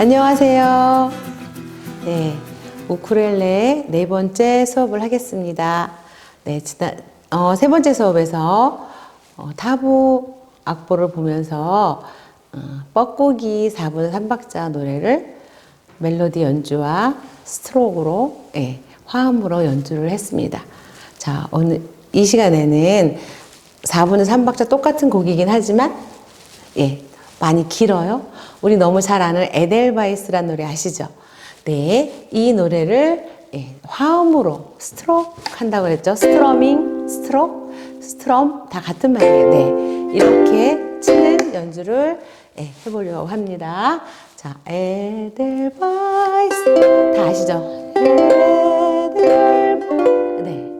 안녕하세요. 네, 우쿠렐레 네 번째 수업을 하겠습니다. 네, 지난 어, 세 번째 수업에서 어, 타부 악보를 보면서 어, 뻐꾸기 4분 3박자 노래를 멜로디 연주와 스트로크로 예, 화음으로 연주를 했습니다. 자, 오늘 이 시간에는 4분의 3박자 똑같은 곡이긴 하지만 예, 많이 길어요. 우리 너무 잘 아는 에델바이스란 노래 아시죠? 네, 이 노래를 예, 화음으로 스트로크 한다고 그랬죠? 스트러밍, 스트로크, 스트럼 다 같은 말이에요. 네, 이렇게 치는 연주를 예, 해보려고 합니다. 자, 에델바이스 다 아시죠? 에델바이스 네,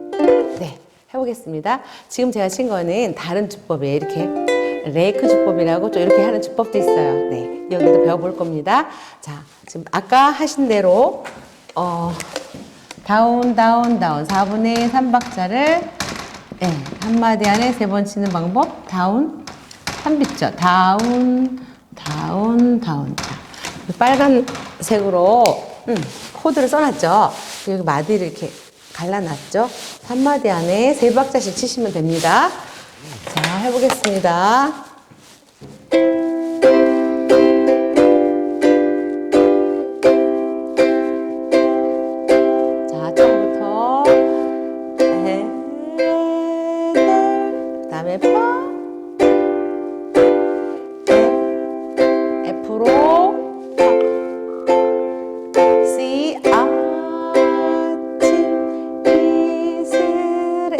네, 해보겠습니다. 지금 제가 친 거는 다른 주법이에요. 이렇게 레이크 주법이라고 또 이렇게 하는 주법도 있어요. 네, 여기도 배워볼 겁니다. 자, 지금 아까 하신 대로 어, 다운, 다운, 다운 4분의 3박자를 네, 한마디 안에 세 번 치는 방법 다운, 3비죠. 다운, 다운, 다운. 자, 빨간색으로 음, 코드를 써놨죠. 여기 마디를 이렇게 갈라놨죠. 3마디 안에 세 박자씩 치시면 됩니다. 자, 해보겠습니다. 자, 처음부터.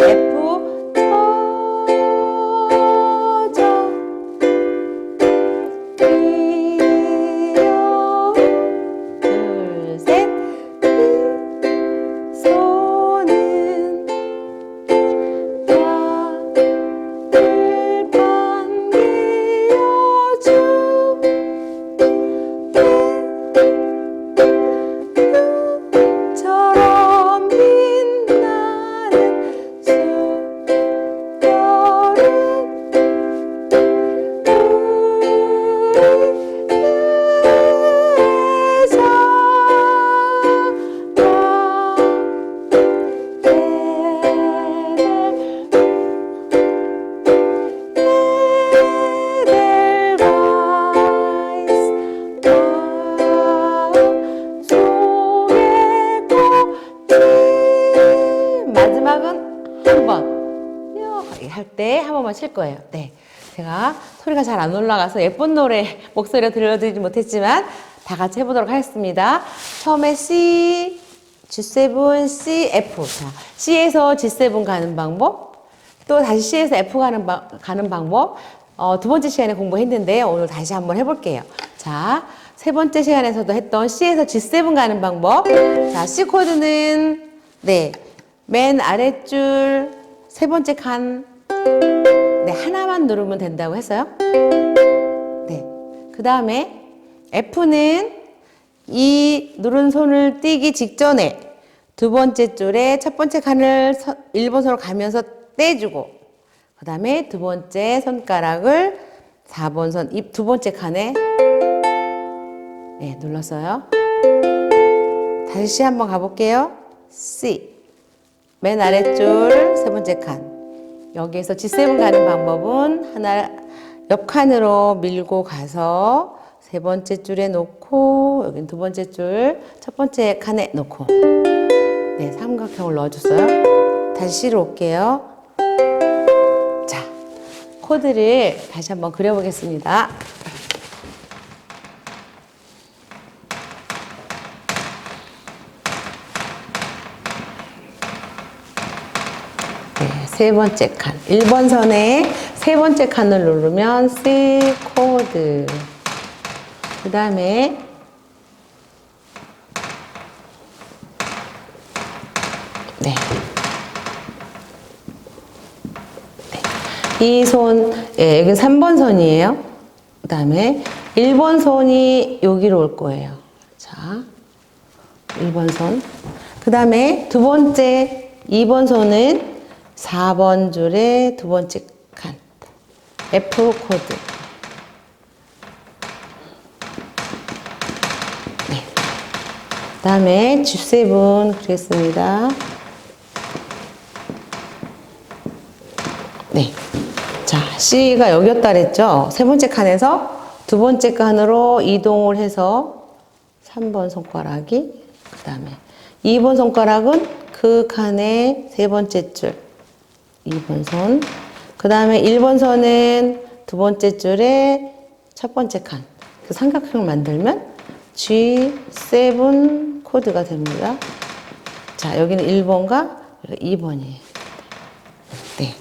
F, 할 때 한 번만 칠 거예요. 네. 제가 소리가 잘 안 올라가서 예쁜 노래 목소리로 들려드리지 못했지만 다 같이 해보도록 하겠습니다. 처음에 C, G7, C, F. 자, C에서 G7 가는 방법, 또 다시 C에서 F 가는, 방, 가는 방법. 어, 두 번째 시간에 공부했는데 오늘 다시 한번 해볼게요. 자, 세 번째 시간에서도 했던 C에서 G7 가는 방법. 자, C 코드는 네, 맨 아랫줄 세 번째 칸 네, 하나만 누르면 된다고 했어요. 네. 그 다음에 F는 이 누른 손을 띄기 직전에 두 번째 줄에 첫 번째 칸을 1번 손으로 가면서 떼주고 그 다음에 두 번째 손가락을 4번 선, 입 두 번째 칸에 네, 눌렀어요. 다시 한번 가볼게요. C. 맨 아랫줄 세 번째 칸. 여기에서 G7 가는 방법은 하나 옆 칸으로 밀고 가서 세 번째 줄에 놓고 여긴 두 번째 줄 첫 번째 칸에 놓고 네 삼각형을 넣어줬어요. 다시 C로 올게요. 자 코드를 다시 한번 그려보겠습니다. 세 번째 칸. 1번 선에 세 번째 칸을 누르면 C 코드. 그 다음에 네. 네. 이 손, 예, 여기 3번 선이에요. 그 다음에 1번 손이 여기로 올 거예요. 자, 1번 손. 그 다음에 두 번째, 2번 손은 4번 줄의 두 번째 칸. F 코드. 그 다음에 G7 그리겠습니다. 네. 자, C가 여기였다 그랬죠? 세 번째 칸에서 두 번째 칸으로 이동을 해서 3번 손가락이, 그 다음에 2번 손가락은 그 칸의 세 번째 줄, 2번 손. 그 다음에 1번 선은 두 번째 줄의 첫 번째 칸. 그 삼각형을 만들면 G7 코드가 됩니다. 자, 여기는 1번과 2번이에요. 네.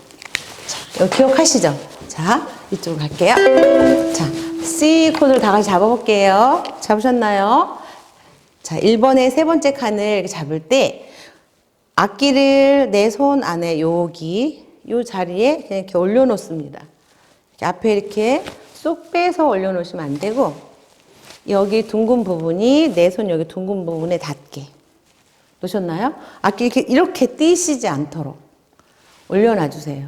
자, 이거 기억하시죠? 자, 이쪽으로 갈게요. 자, C 코드를 다 같이 잡아볼게요. 잡으셨나요? 자, 1번의 세 번째 칸을 잡을 때 악기를 내 손 안에 여기 요 자리에 그냥 이렇게 올려놓습니다. 이렇게 앞에 이렇게 쏙 빼서 올려놓으시면 안 되고 여기 둥근 부분이 내 손 여기 둥근 부분에 닿게 놓으셨나요? 악기 이렇게 이렇게 띄시지 않도록 올려놔 주세요.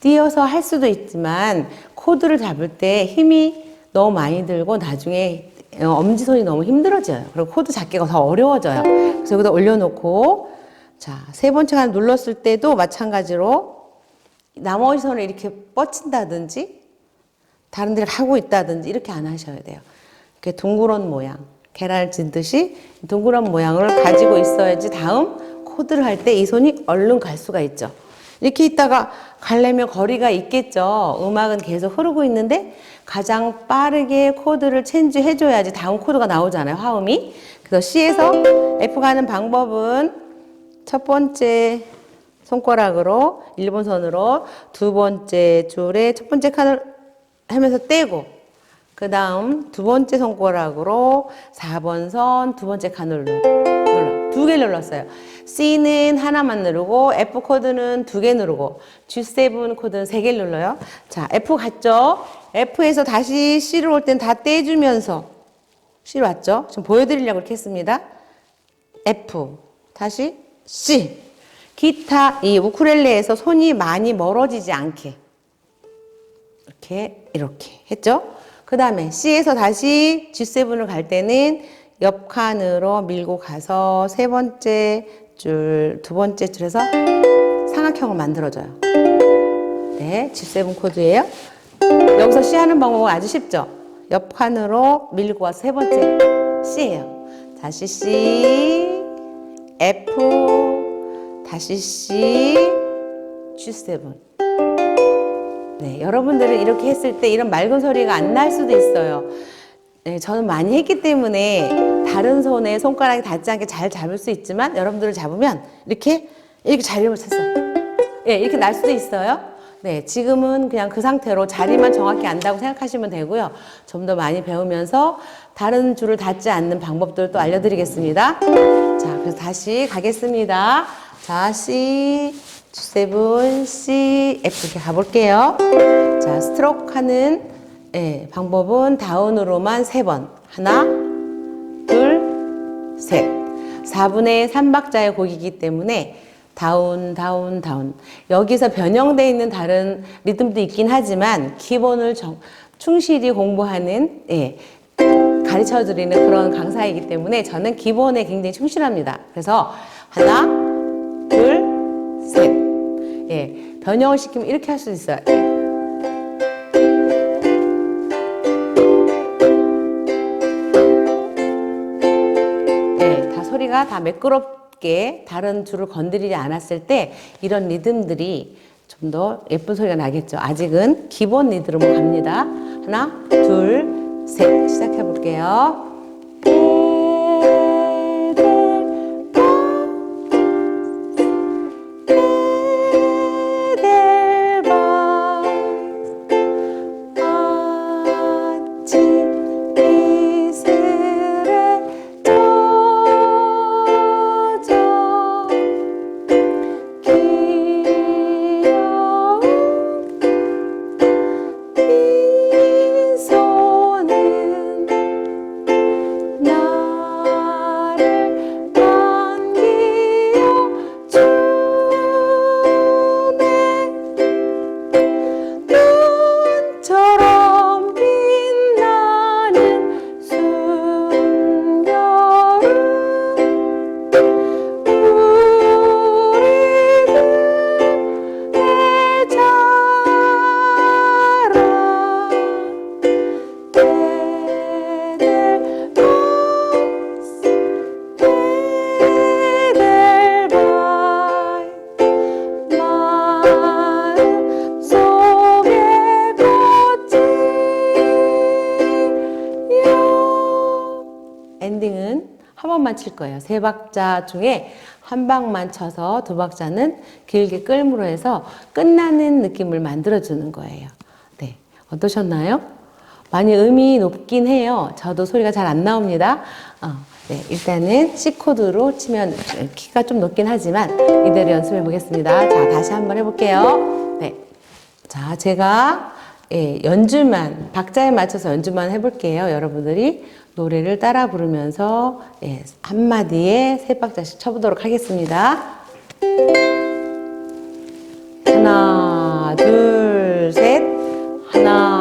띄어서 할 수도 있지만 코드를 잡을 때 힘이 너무 많이 들고 나중에 어, 엄지손이 너무 힘들어져요. 그리고 코드 잡기가 더 어려워져요. 그래서 여기다 올려놓고 자, 세 번째 칸 눌렀을 때도 마찬가지로 나머지 손을 이렇게 뻗친다든지 다른 데를 하고 있다든지 이렇게 안 하셔야 돼요. 이렇게 둥그런 모양, 계란을 찐듯이 둥그런 모양을 가지고 있어야지 다음 코드를 할 때 이 손이 얼른 갈 수가 있죠. 이렇게 있다가 가려면 거리가 있겠죠. 음악은 계속 흐르고 있는데 가장 빠르게 코드를 체인지 해줘야지 다음 코드가 나오잖아요. 화음이. 그래서 C에서 F 가는 방법은 첫 번째 손가락으로 1번 선으로 두 번째 줄에 첫 번째 칸을 하면서 떼고 그 다음 두 번째 손가락으로 4번 선 두 번째 칸을 눌러 두 개를 눌렀어요. C는 하나만 누르고 F 코드는 두 개 누르고 G7 코드는 세 개를 눌러요. 자, F 갔죠? F에서 다시 C로 올 땐 다 떼주면서 C로 왔죠? 지금 보여드리려고 이렇게 했습니다. F 다시 C 기타 이 우쿨렐레에서 손이 많이 멀어지지 않게 이렇게 이렇게 했죠. 그 다음에 C에서 다시 G7을 갈 때는 옆 칸으로 밀고 가서 세 번째 줄, 두 번째 줄에서 삼각형을 만들어줘요. 네, G7 코드예요. 여기서 C 하는 방법은 아주 쉽죠. 옆 칸으로 밀고 와서 세 번째 C예요. 다시 C, F, 다시 C, G7. 네, 여러분들은 이렇게 했을 때 이런 맑은 소리가 안 날 수도 있어요. 네, 저는 많이 했기 때문에 다른 손에 손가락이 닿지 않게 잘 잡을 수 있지만 여러분들을 잡으면 이렇게 이렇게 자리를 쳤어요. 예, 이렇게 날 수도 있어요. 네, 지금은 그냥 그 상태로 자리만 정확히 안다고 생각하시면 되고요. 좀 더 많이 배우면서 다른 줄을 닿지 않는 방법들을 또 알려드리겠습니다. 자, 그래서 다시 가겠습니다. 자, C, G7, C, F 이렇게 가볼게요. 자, 스트로크 하는 예, 방법은 다운으로만 세 번. 하나, 둘, 셋. 4분의 3박자의 곡이기 때문에 다운, 다운, 다운. 여기서 변형되어 있는 다른 리듬도 있긴 하지만 기본을 정, 충실히 공부하는, 예, 가르쳐 드리는 그런 강사이기 때문에 저는 기본에 굉장히 충실합니다. 그래서 하나, 둘, 셋. 예, 변형을 시키면 이렇게 할 수 있어요. 예, 다 소리가 다 매끄럽게 다른 줄을 건드리지 않았을 때 이런 리듬들이 좀 더 예쁜 소리가 나겠죠. 아직은 기본 리듬으로 갑니다. 하나, 둘, 셋. 시작해 볼게요. 한 번만 칠 거예요. 세 박자 중에 한 방만 쳐서 두 박자는 길게 끌므로 해서 끝나는 느낌을 만들어주는 거예요. 네. 어떠셨나요? 많이 음이 높긴 해요. 저도 소리가 잘 안 나옵니다. 어, 네. 일단은 C 코드로 치면 키가 좀 높긴 하지만 이대로 연습해 보겠습니다. 자, 다시 한번 해볼게요. 네. 자, 제가 예, 연주만, 박자에 맞춰서 연주만 해볼게요. 여러분들이 노래를 따라 부르면서 예, 한마디에 세 박자씩 쳐보도록 하겠습니다. 하나, 둘, 셋. 하나,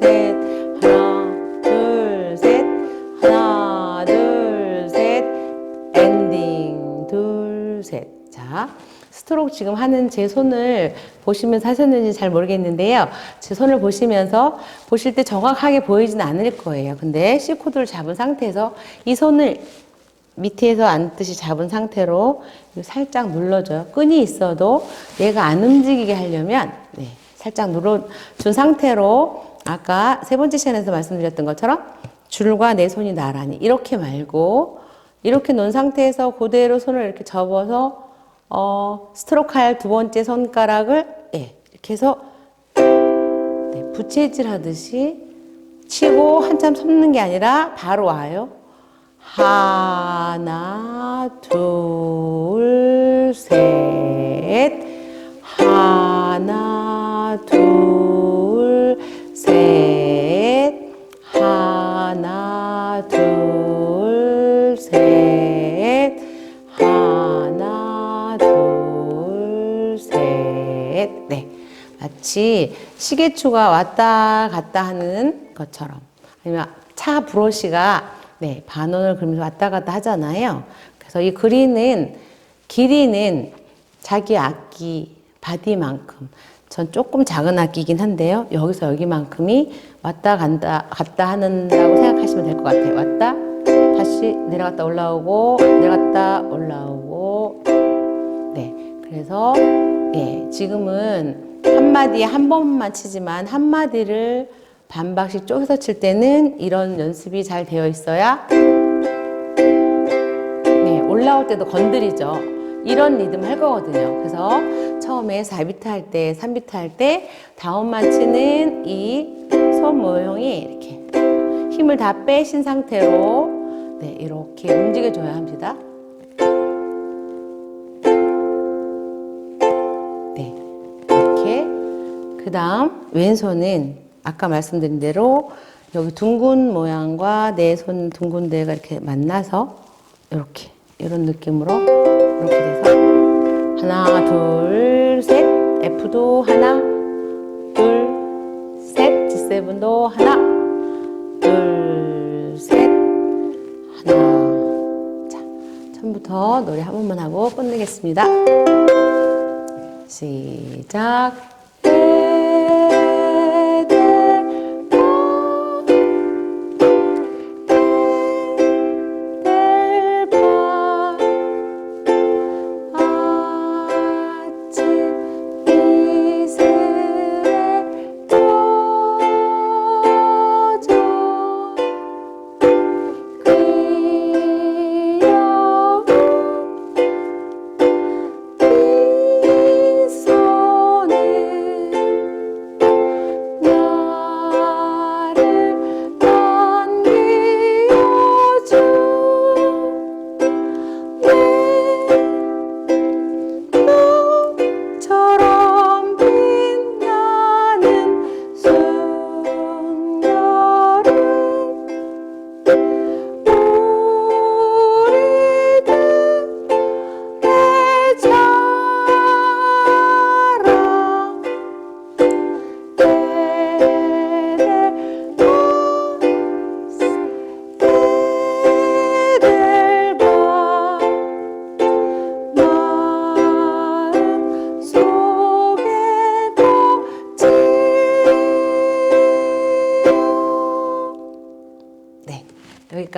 둘, 셋. 하나, 둘, 셋. 하나, 둘, 셋. 엔딩 둘, 셋. 자, 스트로크 지금 하는 제 손을 보시면서 하셨는지 잘 모르겠는데요. 제 손을 보시면서 보실 때 정확하게 보이지는 않을 거예요. 근데 C 코드를 잡은 상태에서 이 손을 밑에서 앉듯이 잡은 상태로 살짝 눌러줘요. 끈이 있어도 얘가 안 움직이게 하려면 네, 살짝 눌러준 상태로 아까 세 번째 시간에서 말씀드렸던 것처럼 줄과 내 손이 나란히 이렇게 말고 이렇게 놓은 상태에서 그대로 손을 이렇게 접어서 어, 스트로크 할 두 번째 손가락을 예, 이렇게 해서 네, 부채질 하듯이 치고 한참 섭는 게 아니라 바로 와요. 하나, 둘, 셋. 하나, 둘, 하나, 둘, 셋. 하나. 네. 마치 시계추가 왔다 갔다 하는 것처럼 아니면 차 브러쉬가 네, 반원을 그리면서 왔다 갔다 하잖아요. 그래서 이 그리는 길이는 자기 악기 바디만큼 전 조금 작은 악기이긴 한데요. 여기서 여기만큼이 왔다 간다 갔다 하는다고 생각하시면 될 것 같아요. 왔다 다시 내려갔다 올라오고 내려갔다 올라오고 네. 그래서 예, 지금은 한 마디에 한 번만 치지만 한 마디를 반박씩 쪼개서 칠 때는 이런 연습이 잘 되어 있어야 네, 올라올 때도 건드리죠. 이런 리듬 할 거거든요. 그래서 처음에 4비트 할 때, 3비트 할 때 다운만 치는 이 손 모형이 이렇게 힘을 다 빼신 상태로 네, 이렇게 움직여줘야 합니다. 네, 이렇게 그 다음 왼손은 아까 말씀드린 대로 여기 둥근 모양과 내 손 둥근 데가 이렇게 만나서 이렇게 이런 느낌으로 이렇게 돼서 하나 둘 셋 F도 하나 G7도 하나 둘 셋 하나 자 처음부터 노래 한 번만 하고 끝내겠습니다. 시작.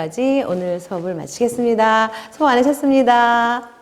여기까지 오늘 수업을 마치겠습니다. 수고 많으셨습니다.